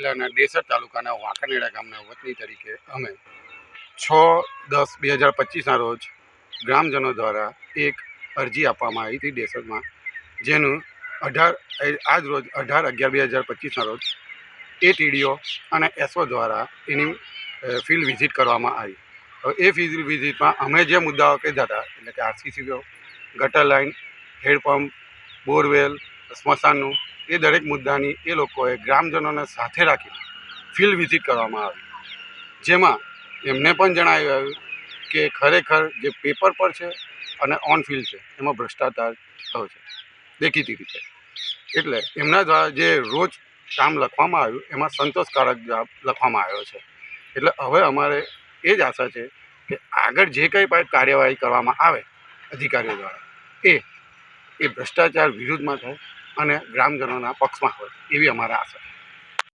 જિલ્લાના ડેસર તાલુકાના વાંકાનેડા ગામના વતની તરીકે અમે છ દસ બે હજાર પચીસના રોજ ગ્રામજનો દ્વારા એક અરજી આપવામાં આવી હતી ડેસરમાં જેનું અઢાર આજ રોજ અઢાર અગિયાર બે હજાર પચીસના રોજ એ ટીડીઓ અને એસઓ દ્વારા એની ફિલ્ડ વિઝિટ કરવામાં આવી. હવે એ ફિલ્ડ વિઝિટમાં અમે જે મુદ્દાઓ કહેતા હતા, એટલે કે આરસીસીઓ ગટર લાઇન હેડપંપ બોરવેલ સ્મશાનનું, એ દરેક મુદ્દાની એ લોકોએ ગ્રામજનોને સાથે રાખી ફિલ્ડ વિઝિટ કરવામાં આવી. જેમાં એમને પણ જણાવ્યું આવ્યું કે ખરેખર જે પેપર પર છે અને ઓન ફિલ્ડ છે, એમાં ભ્રષ્ટાચાર થયો છે. દેખીતી રીતે. એટલે એમના દ્વારા જે રોજ કામ લખવામાં આવ્યું, એમાં સંતોષકારક જવાબ લખવામાં આવ્યો છે. એટલે હવે અમારે એ જ આશા છે કે આગળ જે કંઈ પણ કાર્યવાહી કરવામાં આવે, અધિકારીઓ દ્વારા, એ એ ભ્રષ્ટાચાર વિરુદ્ધમાં થાય અને ગ્રામજનોના પક્ષમાં હોય એવી અમારા આશા